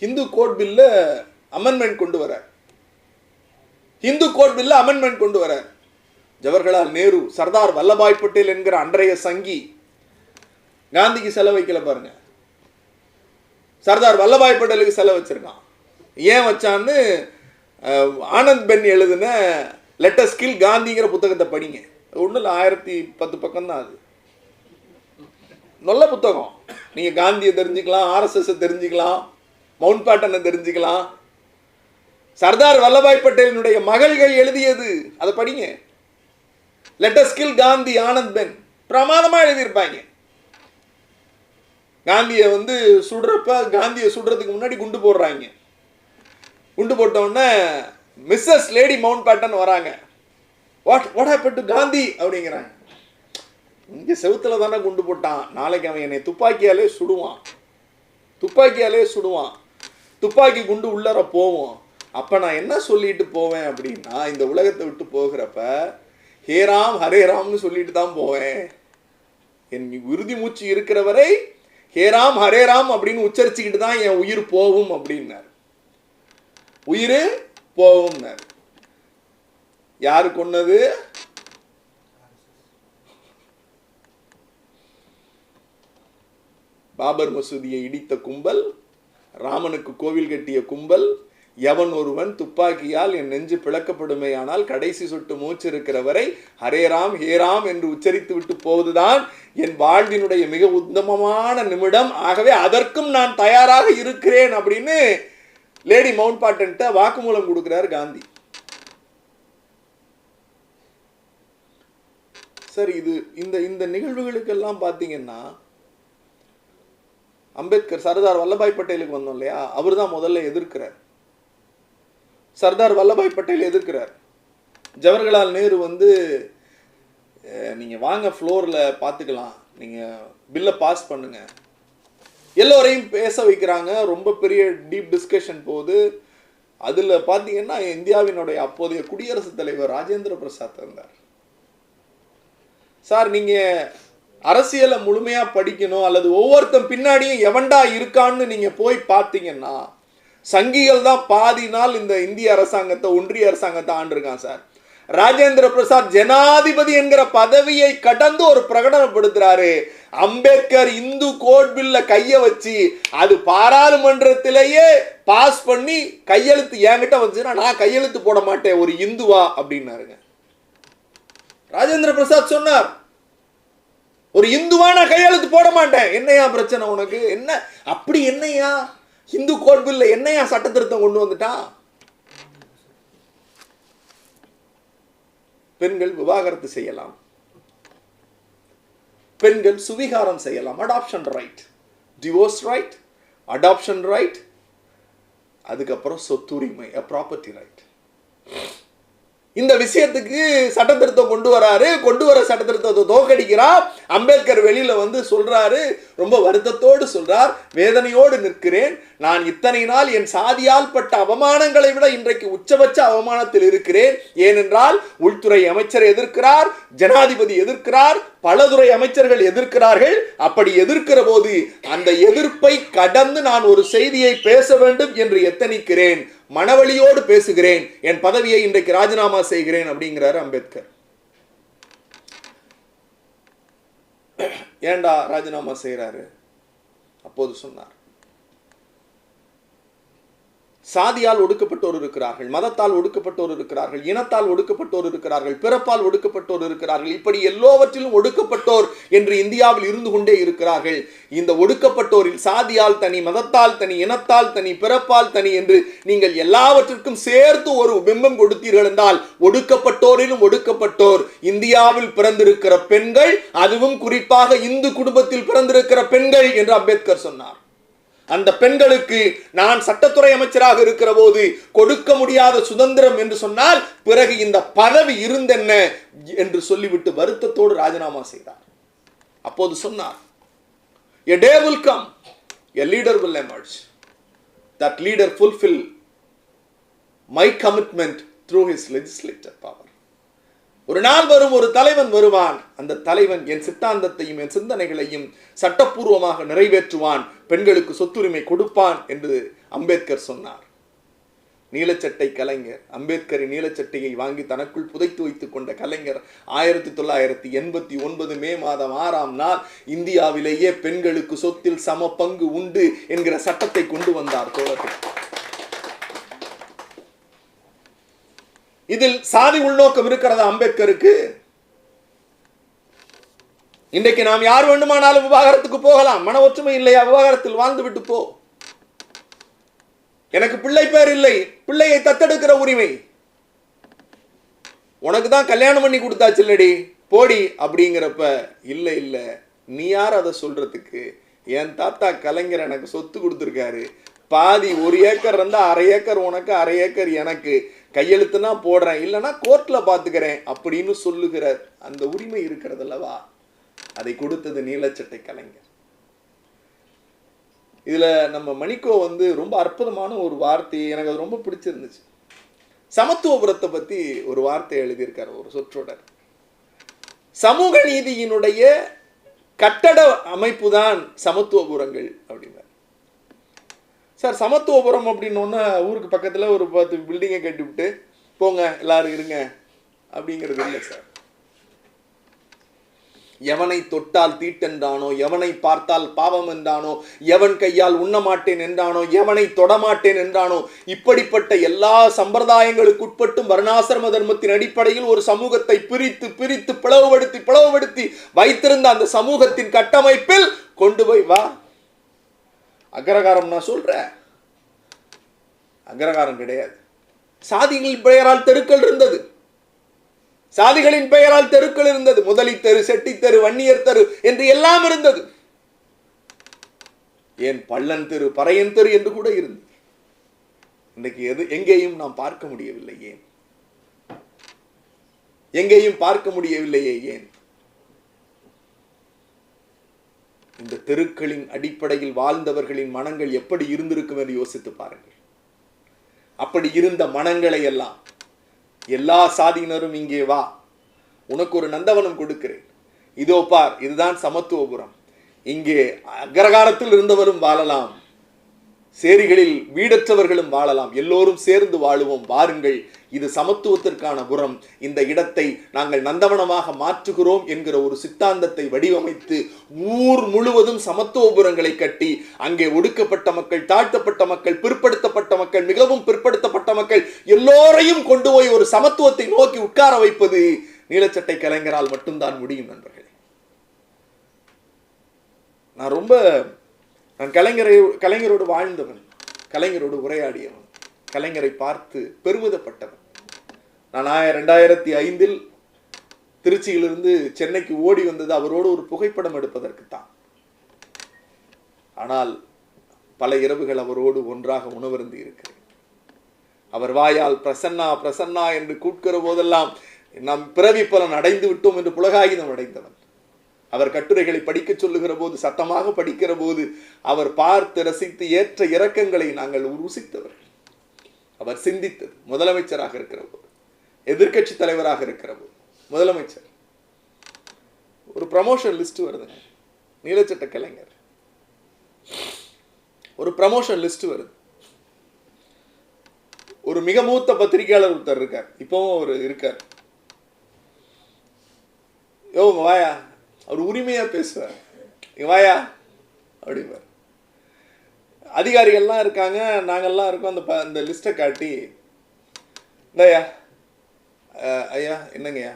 Hindu code பில்ல amendment கொண்டு வரார் ஹிந்து கோட் பில்ல அமெண்ட்மெண்ட் கொண்டு வரார் ஜவஹர்லால் நேரு சர்தார் வல்லபாய் பட்டேல் என்கிற அன்றைய சங்கி காந்திக்கு செலவைக்கல பாருங்க. சர்தார் வல்லபாய் பட்டேலுக்கு செலவு வச்சிருக்கான். ஏன் வச்சான்னு ஆனந்த் பென் எழுதின லெட்டர் ஸ்கில் காந்திங்கிற புத்தகத்தை படிங்க. ஒன்றும் இல்லை ஆயிரத்தி பத்து பக்கம் தான் அது. நல்ல புத்தகம். நீங்கள் காந்தியை தெரிஞ்சுக்கலாம் ஆர்எஸ்எஸ்ஸை தெரிஞ்சுக்கலாம். மவுண்ட் பேட்டனை தெரிஞ்சுக்கலாம்? சர்தார் வல்லபாய் பட்டேலினுடைய மகள்கள் எழுதியது. அதை படிங்க. லெட்டர் ஸ்கில் காந்தி ஆனந்த் பென் பிரமாதமாக எழுதியிருப்பாங்க. காந்தியை வந்து சுடுறப்ப காந்தியை சுடுறதுக்கு முன்னாடி குண்டு போடுறாங்க. குண்டு போட்டவுடனே மிஸ்ஸஸ் லேடி மவுண்ட் பேட்டன் வராங்க. What what happen to Gandhi அப்படிங்கிறாங்க. இங்கே செவுத்துல தானே குண்டு போட்டான். நாளைக்கு அவன் என்னை துப்பாக்கியாலே சுடுவான். துப்பாக்கியாலே சுடுவான். துப்பாக்கி குண்டு உள்ளர போவோம். அப்போ நான் என்ன சொல்லிட்டு போவேன் அப்படின்னா இந்த உலகத்தை விட்டு போகிறப்ப ஹே ராம் ஹரே ராம்னு சொல்லிட்டு தான் போவேன். என் உறுதி மூச்சு இருக்கிற வரை ஹே ராம் ஹரே ராம் அப்படின்னு உச்சரிச்சுக்கிட்டு தான் என் உயிர் போகும் அப்படின்னார். உயிர் போகும்னார். யாரு கொன்னது? பாபர் மசூதியை இடித்த கும்பல் ராமனுக்கு கோவில் கட்டிய கும்பல் எவன் ஒருவன் துப்பாக்கியால் என் நெஞ்சு பிளக்கப்படுமேயானால் கடைசி சொட்டு மூச்சு இருக்கிற வரை ஹரே ராம் ஹே ராம் என்று உச்சரித்து விட்டு போவதுதான் என் வாழ்வினுடைய மிக உத்தமமான நிமிடம். ஆகவே அதற்கும் நான் தயாராக இருக்கிறேன் அப்படின்னு லேடி மவுண்ட் பாட்டன்ட்ட வாக்குமூலம் கொடுக்கிறார் காந்தி. சார் இது இந்த இந்த நிகழ்வுகளுக்கெல்லாம் பார்த்தீங்கன்னா அம்பேத்கர் சர்தார் வல்லபாய் பட்டேலுக்கு வந்தோம் இல்லையா? அவர் தான் முதல்ல எதிர்க்கிறார். சர்தார் வல்லபாய் பட்டேல் எதிர்க்கிறார். ஜவஹர்லால் நேரு வந்து நீங்கள் வாங்க ஃப்ளோரில் பார்த்துக்கலாம் நீங்கள் பில்லை பாஸ் பண்ணுங்கள் எல்லோரையும் பேச வைக்கிறாங்க. ரொம்ப பெரிய டீப் டிஸ்கஷன் போகுது. அதில் பார்த்தீங்கன்னா இந்தியாவினுடைய அப்போதைய குடியரசுத் தலைவர் ராஜேந்திர பிரசாத் இருந்தார். சார் நீங்கள் அரசியலை முழுமையாக படிக்கணும் அல்லது ஒவ்வொருத்தன் பின்னாடியும் எவன்டா இருக்கான்னு நீங்கள் போய் பார்த்தீங்கன்னா சங்கிகள் தான் பாதி நாள் இந்த இந்திய அரசாங்கத்தை ஒன்றிய அரசாங்கத்தை ஆண்டிருக்கான் சார். ராஜேந்திர பிரசாத் ஜனாதிபதி என்கிற பதவியை கடந்து ஒரு பிரகடனப்படுத்துறாரு. அம்பேத்கர் இந்து கோட் பில்ல கைய வச்சு அது பாராளுமன்றத்திலேயே பாஸ் பண்ணி கையெழுத்து என்கிட்ட வந்துச்சுன்னா நான் கையெழுத்து போட மாட்டேன் ஒரு இந்துவா அப்படின்னாருங்க. ராஜேந்திர பிரசாத் சொன்னார் ஒரு இந்துவா நான் கையெழுத்து போட மாட்டேன். என்னையா பிரச்சனை உனக்கு? என்ன? அப்படி என்னையா? இந்து கோட்பில் என்னையா சட்ட திருத்தம் கொண்டு வந்துட்டா? பெண்கள் விவாகரத்து செய்யலாம். பெண்கள் சுவிகாரம் செய்யலாம். Adoption right divorce right adoption right அதுக்கப்புறம் சொத்துரிமை ப்ராப்பர்ட்டி ரைட் இந்த விஷயத்துக்கு சட்ட திருத்தம் கொண்டு வராரு. கொண்டு வர சட்ட திருத்தத்தை தோக்கடிக்கிறார் அம்பேத்கர் வெளியில வந்து சொல்றாரு ரொம்ப வருத்தத்தோடு சொல்றார் வேதனையோடு நிற்கிறேன். நான் இத்தனை நாள் என் சாதியால் பட்ட அவமானங்களை விட இன்றைக்கு உச்சபட்ச அவமானத்தில் இருக்கிறேன். ஏனென்றால் உள்துறை அமைச்சர் எதிர்க்கிறார் ஜனாதிபதி எதிர்க்கிறார் பலதுறை அமைச்சர்கள் எதிர்க்கிறார்கள். அப்படி எதிர்க்கிற போது அந்த எதிர்ப்பை கடந்து நான் ஒரு செய்தியை பேச வேண்டும் என்று எத்தனிக்கிறேன்? மனவழியோடு பேசுகிறேன். என் பதவியை இன்றைக்கு ராஜினாமா செய்கிறேன் அப்படிங்கிறார் அம்பேத்கர். ஏன்டா ராஜினாமா செய்கிறாரு அப்போது சொன்னார். சாதியால் ஒடுக்கப்பட்டோர் இருக்கிறார்கள் மதத்தால் ஒடுக்கப்பட்டோர் இருக்கிறார்கள் இனத்தால் ஒடுக்கப்பட்டோர் இருக்கிறார்கள் பிறப்பால் ஒடுக்கப்பட்டோர் இருக்கிறார்கள் இப்படி எல்லோவற்றிலும் ஒடுக்கப்பட்டோர் என்று இந்தியாவில் இருந்து கொண்டே இருக்கிறார்கள். இந்த ஒடுக்கப்பட்டோரில் சாதியால் தனி மதத்தால் தனி இனத்தால் தனி பிறப்பால் தனி என்று நீங்கள் எல்லாவற்றிற்கும் சேர்த்து ஒரு பிம்பம் கொடுத்தீர்கள் என்றால் ஒடுக்கப்பட்டோரிலும் ஒடுக்கப்பட்டோர். இந்தியாவில் பிறந்திருக்கிற பெண்கள் அதுவும் குறிப்பாக இந்து குடும்பத்தில் பிறந்திருக்கிற பெண்கள் என்று அம்பேத்கர் சொன்னார். அந்த பெண்களுக்கு நான் சட்டத்துறை அமைச்சராக இருக்கிற போது கொடுக்க முடியாத சுதந்திரம் என்று சொன்னால் பிறகு இந்த பதவி இருந்தென்ன என்று சொல்லிவிட்டு வருத்தத்தோடு ராஜினாமா செய்தார். அப்போது சொன்னார் a day will come a leader will emerge. That leader fulfill my commitment through his legislative ஒரு நாள் வரும் ஒரு தலைவன் வருவான். அந்த தலைவன் என் சித்தாந்தத்தையும் என் சிந்தனைகளையும் சட்டப்பூர்வமாக நிறைவேற்றுவான். பெண்களுக்கு சொத்துரிமை கொடுப்பான் என்று அம்பேத்கர் சொன்னார். நீலச்சட்டை கலைஞர் அம்பேத்கரின் நீலச்சட்டையை வாங்கி தனக்குள் புதைத்து வைத்துக் கொண்ட கலைஞர் ஆயிரத்தி தொள்ளாயிரத்தி எண்பத்தி ஒன்பது மே மாதம் ஆறாம் நாள் இந்தியாவிலேயே பெண்களுக்கு சொத்தில் சம பங்கு உண்டு என்கிற சட்டத்தை கொண்டு வந்தார் தோழர்கள். இதில் சாதி உள்நோக்கம் இருக்கிறதா அம்பேத்கருக்கு. இன்றைக்கு நாம் யார் வேண்டுமானாலும் விவாகரத்துக்கு போகலாம். மன ஒற்றுமை இல்லையா? விவாகரத்தில் வாழ்ந்து விட்டு போ. எனக்கு பிள்ளை பேர் இல்லை. பிள்ளையை தத்தெடுக்கிற உரிமை. உனக்கு தான் கல்யாணம் பண்ணி கொடுத்தாச்சு இல்லடி. போடி அப்படிங்கிறப்ப இல்லை இல்லை. நீ யார் அதை சொல்றதுக்கு? என் தாத்தா கலைஞர் எனக்கு சொத்து கொடுத்துருக்காரு. பாதி ஒரு ஏக்கர் இருந்தா அரை ஏக்கர் உனக்கு அரை ஏக்கர் எனக்கு. கையெழுத்துனா போடுறேன் இல்லைன்னா கோர்ட்ல பார்த்துக்கிறேன் அப்படின்னு சொல்லுகிற அந்த உரிமை இருக்கிறது அல்லவா? அதை கொடுத்தது நீலச்சட்டை கலைஞர். இதுல நம்ம மணிக்கோ வந்து ரொம்ப அற்புதமான ஒரு வார்த்தை எனக்கு அது ரொம்ப பிடிச்சிருந்துச்சு. சமத்துவபுரத்தை பத்தி ஒரு வார்த்தை எழுதியிருக்கார் ஒரு சொற்றொடர். சமூக நீதியினுடைய கட்டட அமைப்பு தான் சமத்துவபுரங்கள் அப்படின்னார் சார் சமத்துவபுரம் அப்படின்னோன்னா ஊருக்கு பக்கத்தில் ஒரு பத்து பில்டிங்கை கட்டிவிட்டு போங்க எல்லாரும் இருங்க. அப்படிங்கிறது இல்லை சார். எவனை தொட்டால் தீட்டென்றானோ எவனை பார்த்தால் பாவம் என்றானோ எவன் கையால் உண்ணமாட்டேன் என்றானோ எவனை தொடமாட்டேன் என்றானோ இப்படிப்பட்ட எல்லா சம்பிரதாயங்களுக்குட்பட்டும் வர்ணாசிரம தர்மத்தின் அடிப்படையில் ஒரு சமூகத்தை பிரித்து பிரித்து பிளவுபடுத்தி பிளவுபடுத்தி வைத்திருந்த அந்த சமூகத்தின் கட்டமைப்பில் கொண்டு போய் வா. அக்ரகாரம் நான் சொல்றேன். அக்ரகாரம் கிடையாது. சாதிகளின் பெயரால் தெருக்கள் இருந்தது. சாதிகளின் பெயரால் தெருக்கள் இருந்தது. முதலி தெரு செட்டி தெரு வன்னியர் தெரு என்று எல்லாம் இருந்தது. ஏன் பள்ளன் தெரு பறையன் தெரு என்று கூட இருந்தது. இன்றைக்கு எது எங்கேயும் நாம் பார்க்க முடியவில்லை ஏன்? எங்கேயும் பார்க்க முடியவில்லையே ஏன்? இந்த தெருக்களின் அடிப்படையில் வாழ்ந்தவர்களின் மனங்கள் எப்படி இருந்திருக்கும் என்று யோசித்து பாருங்கள். அப்படி இருந்த மனங்களை எல்லாம் எல்லா சாதியினரும் இங்கே வா உனக்கு ஒரு நந்தவனம் கொடுக்கிறேன். இதோ பார் இதுதான் சமத்துவபுரம். இங்கே அக்ரகாரத்தில் இருந்தவரும் வாழலாம். சேரிகளில் வீடற்றவர்களும் வாழலாம். எல்லோரும் சேர்ந்து வாழுவோம். வாருங்கள் இது சமத்துவத்திற்கான புறம். இந்த இடத்தை நாங்கள் நந்தவனமாக மாற்றுகிறோம் என்கிற ஒரு சித்தாந்தத்தை வடிவமைத்து ஊர் முழுவதும் சமத்துவபுரங்களை கட்டி அங்கே ஒடுக்கப்பட்ட மக்கள் தாழ்த்தப்பட்ட மக்கள் பிற்படுத்தப்பட்ட மக்கள் மிகவும் பிற்படுத்தப்பட்ட மக்கள் எல்லோரையும் கொண்டு போய் ஒரு சமத்துவத்தை நோக்கி உட்கார வைப்பது நீலச்சட்டை கலைஞரால் மட்டும்தான் முடியும் நண்பர்களே. நான் ரொம்ப நான் கலைஞரை கலைஞரோடு வாழ்ந்தவன் கலைஞரோடு உரையாடியவன் கலைஞரை பார்த்து பெருமிதப்பட்டவன். நான் ஆய ரெண்டாயிரத்தி ஐந்தில் திருச்சியிலிருந்து சென்னைக்கு ஓடி வந்தது அவரோடு ஒரு புகைப்படம் எடுப்பதற்குத்தான். ஆனால் பல இரவுகள் அவரோடு ஒன்றாக உணவருந்து இருக்கிறேன். அவர் வாயால் பிரசன்னா பிரசன்னா என்று கூட்கிற போதெல்லாம் நாம் பிறவி பலன் அடைந்து விட்டோம் என்று புலகாகிதம் அடைந்தவன். அவர் கட்டுரைகளை படிக்க சொல்லுகிற போது சத்தமாக படிக்கிற போது அவர் பார்த்து ரசித்து ஏற்ற இறக்கங்களை நாங்கள் ருசித்தவர்கள் அவர் சிந்தித்தது முதலமைச்சராக இருக்கிற போது எதிர்க்கட்சி தலைவராக இருக்கிற போது முதலமைச்சர். ஒரு ப்ரமோஷன் லிஸ்ட் வருதுங்க. நீலச்சட்ட கலைஞர். ஒரு ப்ரமோஷன் லிஸ்ட் வருது. ஒரு மிக மூத்த பத்திரிகையாளர் ஒருத்தர் இருக்கார். இப்பவும் அவர் இருக்கார். யோ வாயா? அவர் உரிமையாக பேசுவார் வாயா? அப்படிம்பார். அதிகாரிகள்லாம் இருக்காங்க நாங்கள்லாம் இருக்கோம் அந்த ப அந்த லிஸ்ட்டை காட்டி. இந்தய்யா ஐயா என்னங்கய்யா?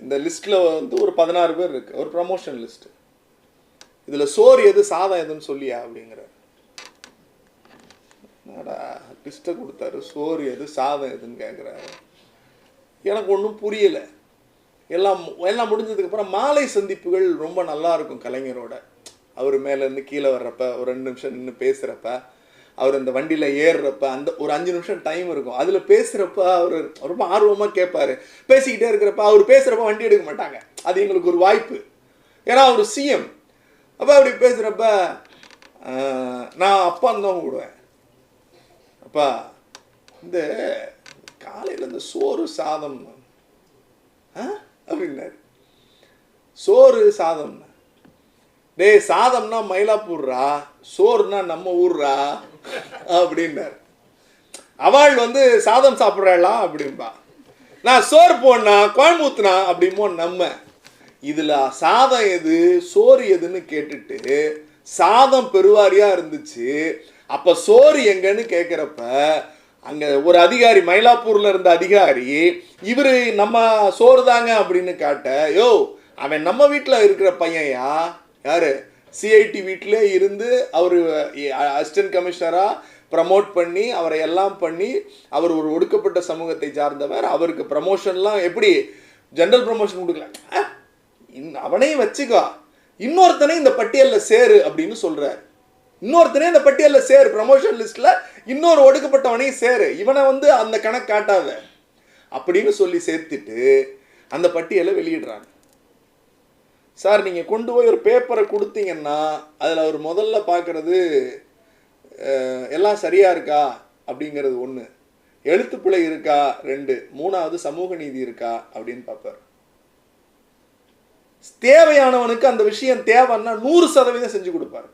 இந்த லிஸ்ட்டில் வந்து ஒரு பதினாறு பேர் இருக்கு. ஒரு ப்ரமோஷன் லிஸ்ட்டு இதில் சோறு எது சாதம் எதுன்னு சொல்லியா? அப்படிங்கிறார். என்னடா லிஸ்ட்டை கொடுத்தாரு. சோறு எது சாதம் எதுன்னு கேட்குறாரு எனக்கு ஒன்றும் புரியலை. எல்லாம் எல்லாம் முடிஞ்சதுக்கப்புறம் மாலை சந்திப்புகள் ரொம்ப நல்லா இருக்கும் கலைஞரோட. அவர் மேலேருந்து கீழே வர்றப்ப ஒரு ரெண்டு நிமிஷம் நின்று பேசுகிறப்ப அவர் அந்த வண்டியில் ஏறுறப்ப அந்த ஒரு அஞ்சு நிமிஷம் டைம் இருக்கும். அதில் பேசுகிறப்ப அவர் ரொம்ப ஆர்வமாக கேட்பார் பேசிக்கிட்டே இருக்கிறப்ப அவர் பேசுகிறப்ப வண்டி எடுக்க மாட்டாங்க. அது எங்களுக்கு ஒரு வாய்ப்பு. ஏன்னா அவர் சிஎம் அப்போ அப்படி பேசுகிறப்ப நான் அப்பான்னு தான் கூடுவேன் அப்பா இந்த காலையில் இந்த சோறு சாதம் ஆ? அப்படின்னாரு. சோறு சாதம்னா. டேய் சாதம்னா மயிலாப்பூர்ரா சோறுனா நம்ம ஊர்ரா அப்படின்னாரு. அவள் வந்து சாதம் சாப்பிட்றாளா அப்படின்பா நான் சோறு போனா கோயம்புத்தனா அப்படிமோ நம்ம. இதில் சாதம் எது சோறு எதுன்னு கேட்டுட்டு சாதம் பெருவாரியாக இருந்துச்சு. அப்போ சோறு எங்கன்னு கேட்குறப்ப அங்கே ஒரு அதிகாரி மயிலாப்பூரில் இருந்த அதிகாரி இவர் நம்ம சோறு தாங்க அப்படின்னு காட்ட யோ அவன் நம்ம வீட்டில் இருக்கிற பையன்யா? யார்? சிஐடி வீட்டிலே இருந்து அவர் அசிஸ்டன்ட் கமிஷனராக ப்ரமோட் பண்ணி அவரை எல்லாம் பண்ணி அவர் ஒரு ஒடுக்கப்பட்ட சமூகத்தை சார்ந்தவர் அவருக்கு ப்ரமோஷன்லாம் எப்படி ஜென்ரல் ப்ரமோஷன் கொடுக்கல? இன்- அவனையும் வச்சுக்கோ. இன்னொருத்தனை இந்த பட்டியலில் சேரு அப்படின்னு சொல்கிறார் இன்னொருத்தனே இந்த பட்டியலில் சேரு ப்ரமோஷன் லிஸ்ட்டில் இன்னொரு ஒடுக்கப்பட்டவனையும் சேரு. இவனை வந்து அந்த கணக்கு காட்டாத. அப்படின்னு சொல்லி சேர்த்துட்டு அந்த பட்டியலை வெளியிடுறாங்க. சார் நீங்கள் கொண்டு போய் ஒரு பேப்பரை கொடுத்தீங்கன்னா அதில் அவர் முதல்ல பார்க்குறது எல்லாம் சரியாக இருக்கா? அப்படிங்கிறது ஒன்று எழுத்துப்பிழை இருக்கா? ரெண்டு. மூணாவது சமூக நீதி இருக்கா? அப்படின்னு பார்ப்பார். தேவையானவனுக்கு அந்த விஷயம் தேவைன்னா நூறு சதவீதம் செஞ்சு கொடுப்பாரு.